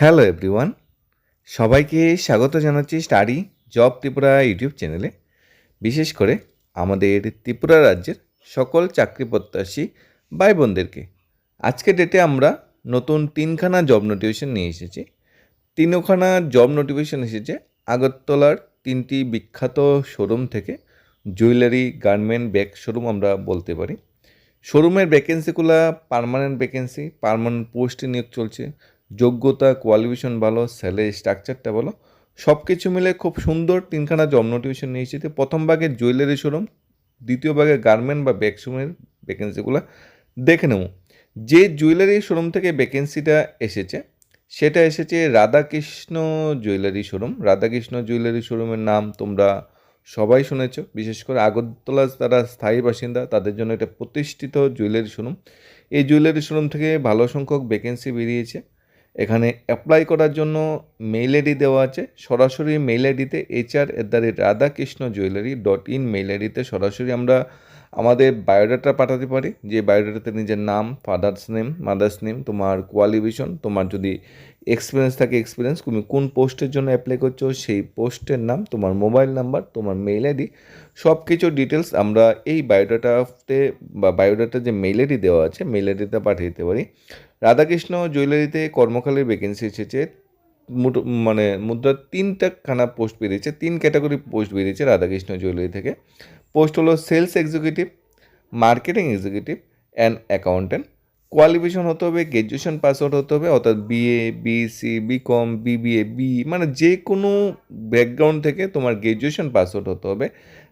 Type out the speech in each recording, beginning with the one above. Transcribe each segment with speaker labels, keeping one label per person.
Speaker 1: Hello everyone সবাইকে স্বাগত জানাচ্ছি স্টাডি জব ত্রিপুরা ইউটিউব চ্যানেলে। বিশেষ করে আমাদের ত্রিপুরা রাজ্যের সকল চাকরি প্রত্যাশী ভাই বোনদেরকে আজকের ডেটে আমরা নতুন তিনখানা জব নোটিফিকেশন নিয়ে এসেছি। তিনখানা জব নোটিফিকেশন এসেছে আগরতলার তিনটি বিখ্যাত শোরুম থেকে। জুয়েলারি গার্মেন্ট ব্যাগ শোরুম আমরা বলতে পারি। শোরুমের ভ্যাকেন্সিগুলো পার্মানেন্ট ভ্যাকেন্সি পার্মানেন্ট পোস্টে নিয়োগ চলছে। যোগ্যতা কোয়ালিফিকেশন ভালো স্যালারি স্ট্রাকচারটা ভালো সব কিছু মিলে খুব সুন্দর তিনখানা জব নোটিফিকেশন নিয়ে এসেছে। প্রথম ভাগে জুয়েলারি শোরুম দ্বিতীয় ভাগে গার্মেন্ট বা ব্যাগ শোরুমের ভ্যাকেন্সিগুলো দেখে নেব। যে জুয়েলারি শোরুম থেকে ভ্যাকেন্সিটা এসেছে, সেটা এসেছে Radhakrishna jewellery showroom Radhakrishna jewellery শোরুমের নাম তোমরা সবাই শুনেছ। বিশেষ করে আগরতলা তারা স্থায়ী বাসিন্দা, তাদের জন্য এটা প্রতিষ্ঠিত জুয়েলারি শোরুম এই জুয়েলারি শোরুম থেকে ভালো সংখ্যক ভ্যাকেন্সি বেরিয়েছে। এখানে অ্যাপ্লাই করার জন্য মেইল আইডি দেওয়া আছে। সরাসরি মেইল আইডিতে HR at the rate Radhakrishna jewellery dot in mail আইডিতে সরাসরি আমরা আমাদের বায়োডাটা পাঠাতে পারি। যে বায়োডাটাতে নিজের নাম ফাদার্স নেম মাদার্স নেম তোমার কোয়ালিফিকেশন তোমার যদি এক্সপিরিয়েন্স থাকে এক্সপিরিয়েন্স তুমি কোন পোস্টের জন্য অ্যাপ্লাই করছ, সেই পোস্টের নাম, তোমার মোবাইল নাম্বার তোমার মেইল আইডি সব কিছু ডিটেলস আমরা এই বায়োডাটাতে বা বায়োডাটা যে মেইল আইডি দেওয়া আছে মেইল আইডিতে পাঠিয়ে দিতে পারি। রাধাকৃষ্ণ জুয়েলারিতে কর্মকালের ভ্যাকেন্সি এসেছে মানে মুদ্রার তিনটা খানা পোস্ট বেরিয়েছে, তিন ক্যাটাগরি পোস্ট বেরিয়েছে রাধাকৃষ্ণ জুয়েলারি থেকে। পোস্ট হলো sales executive marketing executive and accountant qualification হতে হবে গ্র্যাজুয়েশন পাস আউট হতে হবে, অর্থাৎ BA BSc BCom BBA B মানে যে কোনো ব্যাকগ্রাউন্ড থেকে তোমার গ্র্যাজুয়েশন পাস আউট হতে হবে।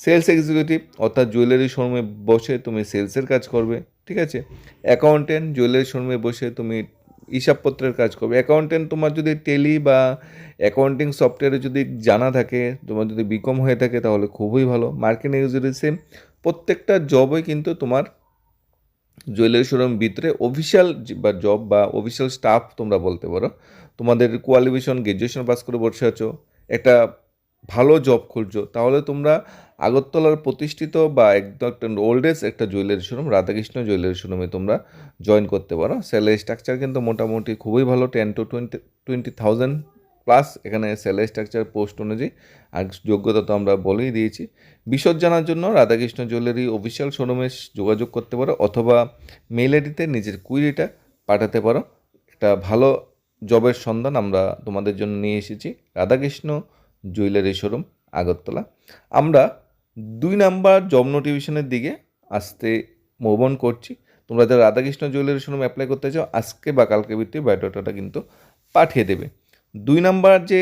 Speaker 1: সেলস এক্সিকিউটিভ অর্থাৎ জুয়েলারি শোরুমে বসে তুমি সেলসের কাজ করবে। ঠিক আছে? অ্যাকাউন্টেন্ট জুয়েলারি শোরুমে বসে তুমি হিসাবপত্রের কাজ করবে। অ্যাকাউন্টেন্ট তোমার যদি টেলি বা অ্যাকাউন্টিং সফটওয়্যারে যদি জানা থাকে, তোমার যদি বিকম হয়ে থাকে তাহলে খুবই ভালো। মার্কেটিং সেম প্রত্যেকটা জবই কিন্তু তোমার জুয়েলারি শোরুম ভিতরে অফিসিয়াল বা জব বা অফিসিয়াল স্টাফ তোমরা বলতে পারো। তোমাদের কোয়ালিফিকেশন গ্র্যাজুয়েশন পাস করে বসে আছো। একটা ভালো জব খুঁজছো তাহলে তোমরা আগরতলার প্রতিষ্ঠিত বা একদম একটা ওল্ডেস্ট একটা জুয়েলারি শোরুম রাধাকৃষ্ণ জুয়েলারি শোরুমে তোমরা জয়েন করতে পারো। স্যালারি স্ট্রাকচার কিন্তু মোটামুটি খুবই ভালো ten to twenty twenty thousand plus এখানে স্যালারি স্ট্রাকচার পোস্ট অনুযায়ী। আর যোগ্যতা তো আমরা বলেই দিয়েছি। বিশদ জানার জন্য রাধাকৃষ্ণ জুয়েলারি অফিসিয়াল শোরুমে যোগাযোগ করতে পারো অথবা মেল আইডিতে নিজের কুইরিটা পাঠাতে পারো। একটা ভালো জবের সন্ধান আমরা তোমাদের জন্য নিয়ে এসেছি। Radhakrishna jewellery showroom Agartala. আমরা দুই নাম্বার জব নোটিফিকেশনের দিকে আসতে মুভ অন করছি। তোমরা যারা রাধাকৃষ্ণ জুয়েলারি শোরুম অ্যাপ্লাই করতে চাও, আজকে বা কালকে ভিত্তিতে বায়োডাটাটা কিন্তু পাঠিয়ে দেবে। দুই নাম্বার যে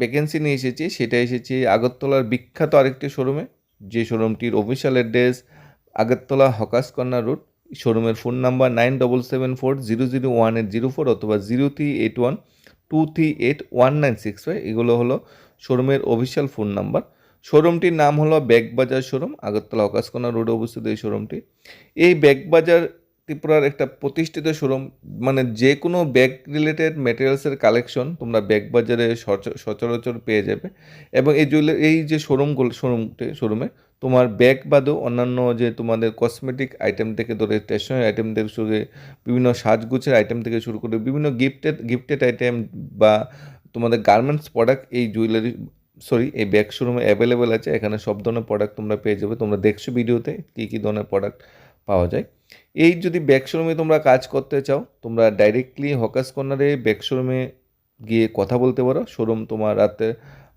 Speaker 1: ভ্যাকেন্সি নিয়ে এসেছি, সেটা এসেছে আগরতলার বিখ্যাত আরেকটি শোরুমে যে শোরুমটির official address Agartala hawkers corner road শোরুমের phone number nine double seven four zero zero one eight zero four অথবা zero three eight one two three eight one nine six five এগুলো হলো শোরুমের অফিসিয়াল ফোন নাম্বার শোরুমটির নাম হলো ব্যাগবাজার showroom, Agartala হকাসকোনা রোডে অবস্থিত এই শোরুমটি। এই ব্যাগবাজার ত্রিপুরার একটা প্রতিষ্ঠিত শোরুম মানে যে কোনো ব্যাগ রিলেটেড মেটেরিয়ালসের কালেকশন তোমরা ব্যাগ বাজারে সচ- সচরাচর পেয়ে যাবে। এবং এই জুয়েলারি, এই যে শোরুমগুলো শোরুমটি, শোরুমে তোমার ব্যাগ বাদেও অন্যান্য যে তোমাদের কসমেটিক আইটেম থেকে ধরে স্টেশনারি আইটেম থেকে শুরু করে বিভিন্ন সাজগুছের আইটেম থেকে শুরু করে বিভিন্ন গিফটেড গিফটেড আইটেম বা তোমাদের গার্মেন্টস প্রোডাক্ট এই জুয়েলারি সরি এই ব্যাগ শোরুমে অ্যাভেলেবেল আছে। এখানে সব ধরনের প্রোডাক্ট তোমরা পেয়ে যাবে। তোমরা দেখছ ভিডিওতে কী কী ধরনের প্রোডাক্ট পাওয়া যায়। এই যদি ব্যাগ শোরুমে তোমরা কাজ করতে চাও, তোমরা ডাইরেক্টলি হকাস কর্নারে ব্যাগ শোরুমে গিয়ে কথা বলতে পারো। শোরুম তোমার রাতে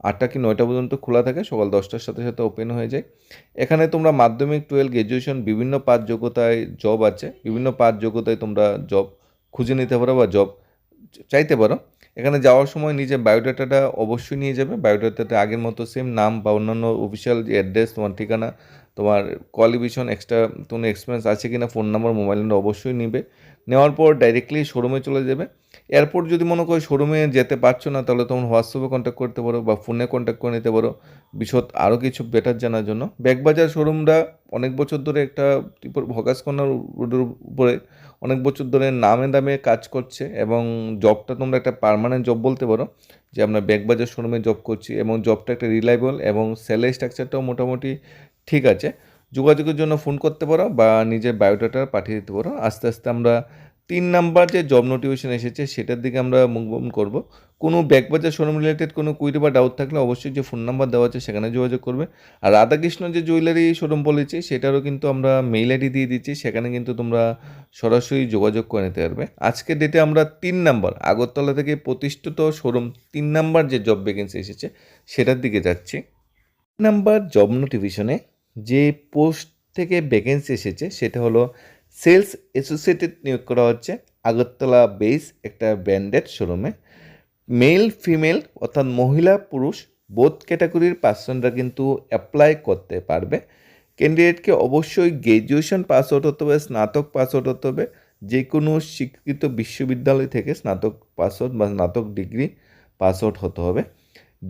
Speaker 1: আটটা কি নয়টা পর্যন্ত খোলা থাকে, সকাল দশটার সাথে সাথে ওপেন হয়ে যায়। এখানে তোমরা মাধ্যমিক টুয়েলভ গ্র্যাজুয়েশন বিভিন্ন পাঁচ যোগ্যতায় জব আছে। বিভিন্ন পাঁচ যোগ্যতায় তোমরা জব খুঁজে নিতে পারো বা জব চাইতে পারো। এখানে যাওয়ার সময় নিজের বায়োডাটাটা অবশ্যই নিয়ে যাবে। বায়োডাটাতে আগের মতো সেম নাম বা অন্যান্য অফিসিয়াল যে অ্যাড্রেস তোমার ঠিকানা, তোমার কোয়ালিফিকেশন এক্সট্রা কোনো এক্সপিরিয়েন্স আছে কি না ফোন নাম্বার মোবাইল নাম্বার অবশ্যই নিবে। নেওয়ার পর ডাইরেক্টলি শোরুমে চলে যাবে। এয়ারপোর্ট যদি মনে করো শোরুমে যেতে পারছ না, তাহলে তোমার হোয়াটসঅ্যাপে কন্ট্যাক্ট করতে পারো বা ফোনে কন্ট্যাক্ট করে নিতে পারো। বিশদ আরও কিছু বেটার জানার জন্য। ব্যাগবাজার শোরুমটা অনেক বছর ধরে একটা ভগাস কর্নার রোডের উপরে অনেক বছর ধরে নামে দামে কাজ করছে এবং জবটা তোমরা একটা পারমানেন্ট জব বলতে পারো, যে আমরা ব্যাগবাজার শোরুমে জব করছি এবং জবটা একটা রিলায়েবল এবং স্যালারি স্ট্রাকচারটাও মোটামুটি ঠিক আছে। যোগাযোগের জন্য ফোন করতে পারো বা নিজের বায়োডাটা পাঠিয়ে দিতে পারো। আস্তে আস্তে আমরা তিন নাম্বার যে জব নোটিফিকেশন এসেছে, সেটার দিকে আমরা মুভমেন্ট করব। কোনো ব্যাগবাজার শোরুম রিলেটেড কোনো কুইরি বা ডাউট থাকলে অবশ্যই যে ফোন নাম্বার দেওয়া আছে, সেখানে যোগাযোগ করবে। আর রাধাকৃষ্ণ যে জুয়েলারি শোরুম বলেছি, সেটারও কিন্তু আমরা মেইল আইডি দিয়ে দিচ্ছি, সেখানে কিন্তু তোমরা সরাসরি যোগাযোগ করে নিতে পারবে। আজকের ডেটে আমরা তিন নাম্বার, আগরতলা থেকে প্রতিষ্ঠিত শোরুম তিন নাম্বার যে জব ভ্যাকেন্সি এসেছে, সেটার দিকে যাচ্ছি। নাম্বার জব নোটিফিকেশনে যে পোস্ট থেকে ভ্যাকেন্সি এসেছে, সেটা হলো সেলস অ্যাসোসিয়েটেড নিয়োগ করা হচ্ছে। আগরতলা বেস একটা ব্র্যান্ডেড শোরুমে। মেল, ফিমেল অর্থাৎ মহিলা, পুরুষ, বোধ ক্যাটাগরির পার্সনরা কিন্তু অ্যাপ্লাই করতে পারবে। ক্যান্ডিডেটকে অবশ্যই গ্র্যাজুয়েশন পাস আউট হতে হবে, স্নাতক পাস আউট হতে হবে। যে কোনো স্বীকৃত বিশ্ববিদ্যালয় থেকে স্নাতক পাস আউট বা স্নাতক ডিগ্রি পাস আউট হতে হবে।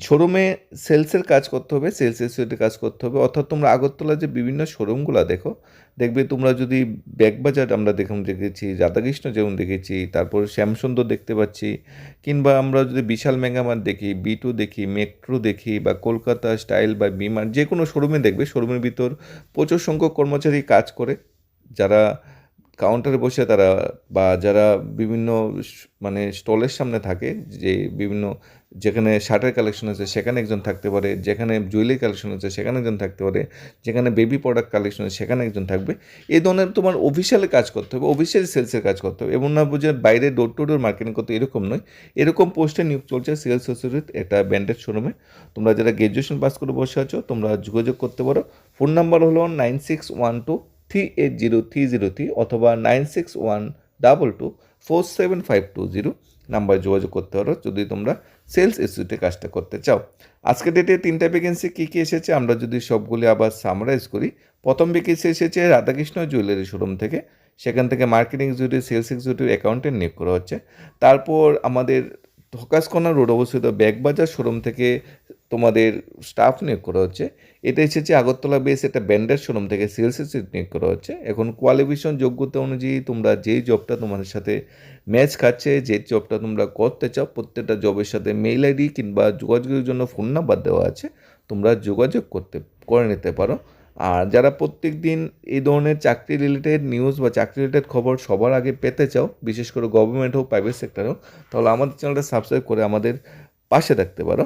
Speaker 1: শোরুমে সেলসের কাজ করতে হবে সেলস অ্যাসোসিয়েটের কাজ করতে হবে। অর্থাৎ তোমরা আগরতলা যে বিভিন্ন শোরুমগুলো দেখো, দেখবে তোমরা যদি ব্যাগবাজার আমরা দেখুন দেখেছি, রাধাকৃষ্ণ যেমন দেখেছি, তারপর শ্যামসুন্দর দেখতে পাচ্ছি, কিংবা আমরা যদি বিশাল মেগামার দেখি বি টু দেখি মেট্রো দেখি, বা কলকাতা স্টাইল বা বিমান যে কোনো শোরুমে দেখবে শোরুমের ভিতর প্রচুর সংখ্যক কর্মচারী কাজ করে, যারা কাউন্টারে বসে তারা বা যারা বিভিন্ন মানে স্টলের সামনে থাকে, যে বিভিন্ন, যেখানে শার্টের কালেকশন আছে, সেখানে একজন থাকতে পারে, যেখানে জুয়েলারি কালেকশন আছে, সেখানে একজন থাকতে পারে, যেখানে বেবি প্রোডাক্ট কালেকশন আছে, সেখানে একজন থাকবে। এই ধরনের তোমার অফিসিয়ালে কাজ করতে হবে অফিসিয়াল সেলসের কাজ করতে হবে। এমন না বুঝে বাইরে ডোর টু ডোর মার্কেটিং করতে এরকম নয়। এরকম পোস্টে নিয়োগ চলছে সেলস অ্যাসোসিয়েট একটা ব্যান্ডেড শোরুমে তোমরা যারা গ্র্যাজুয়েশন পাস করে বসে আছো, তোমরা যোগাযোগ করতে পারো। ফোন নাম্বার হলো nine six one two three eight zero three zero three অথবা nine six one double two four seven five two zero number যোগাযোগ করতে পারো যদি তোমরা সেলস ইনস্টিটিউটে কাজটা করতে চাও। আজকে ডেটে তিনটা ভ্যাকেন্সি কী কী এসেছে আমরা যদি সবগুলি আবার সামারাইজ করি। প্রথম ভ্যাকেন্সি এসেছে রাধাকৃষ্ণ জুয়েলারি শোরুম থেকে। সেখান থেকে marketing executive sales executive accountant নিয়োগ করা হচ্ছে। তারপর আমাদের ধকাসকোনা রোড অবস্থিত ব্যাগবাজার শোরুম থেকে তোমাদের স্টাফ নিয়োগ করা হচ্ছে। এটা এসেছে আগরতলা বেস একটা ব্যান্ডের শোরুম থেকে সেলস নিয়োগ করা হচ্ছে। এখন কোয়ালিফিকেশন যোগ্যতা অনুযায়ী তোমরা যেই জবটা তোমাদের সাথে ম্যাচ খাচ্ছে, যে জবটা তোমরা করতে চাও, প্রত্যেকটা জবের সাথে মেইল আইডি কিংবা যোগাযোগের জন্য ফোন নাম্বার দেওয়া আছে, তোমরা যোগাযোগ করতে, করে নিতে পারো। আর যারা প্রত্যেক দিন এই ধরনের চাকরি রিলেটেড নিউজ বা চাকরি রিলেটেড খবর সবার আগে পেতে চাও, বিশেষ করে গভর্নমেন্ট হোক প্রাইভেট সেক্টর হোক, তাহলে আমাদের চ্যানেলটা সাবস্ক্রাইব করে আমাদের পাশে থাকতে পারো।